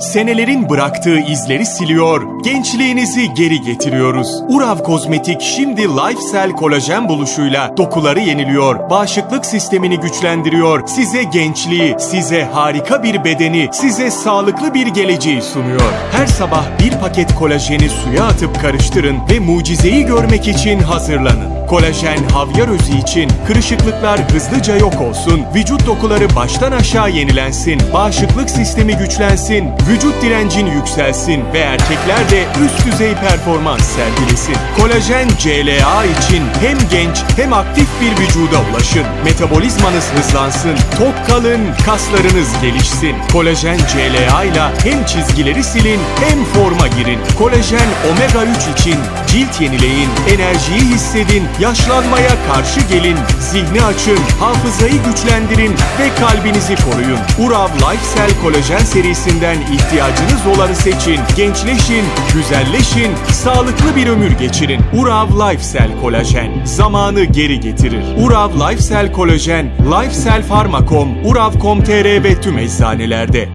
senelerin bıraktığı izleri siliyor, gençliğinizi geri getiriyoruz. Urav Kozmetik şimdi Lifecell kolajen buluşuyla dokuları yeniliyor, bağışıklık sistemini güçlendiriyor, size gençliği, size harika bir bedeni, size sağlıklı bir geleceği sunuyor. Her sabah bir paket kolajeni suya atıp karıştırın ve mucizeyi görmek için hazırlanın. Kolajen havyar özü için kırışıklıklar hızlıca yok olsun, vücut dokuları baştan aşağı yenilensin, bağışıklık sistemi güçlensin, vücut direncin yükselsin ve erkekler de üst düzey performans sergilesin. Kolajen CLA için hem genç hem aktif bir vücuda ulaşın. Metabolizmanız hızlansın, tok kalın, kaslarınız gelişsin. Kolajen CLA ile hem çizgileri silin hem forma girin. Kolajen omega 3 için cilt yenileyin, enerjiyi hissedin, yaşlanmaya karşı gelin, zihni açın, hafızayı güçlendirin ve kalbinizi koruyun. Urav Lifecell Kolajen serisinden ihtiyacınız olanı seçin, gençleşin, güzelleşin, sağlıklı bir ömür geçirin. Urav Lifecell Kolajen zamanı geri getirir. Urav Lifecell Kolajen, Lifecell Pharmacom, Urav.com.tr ve tüm eczanelerde.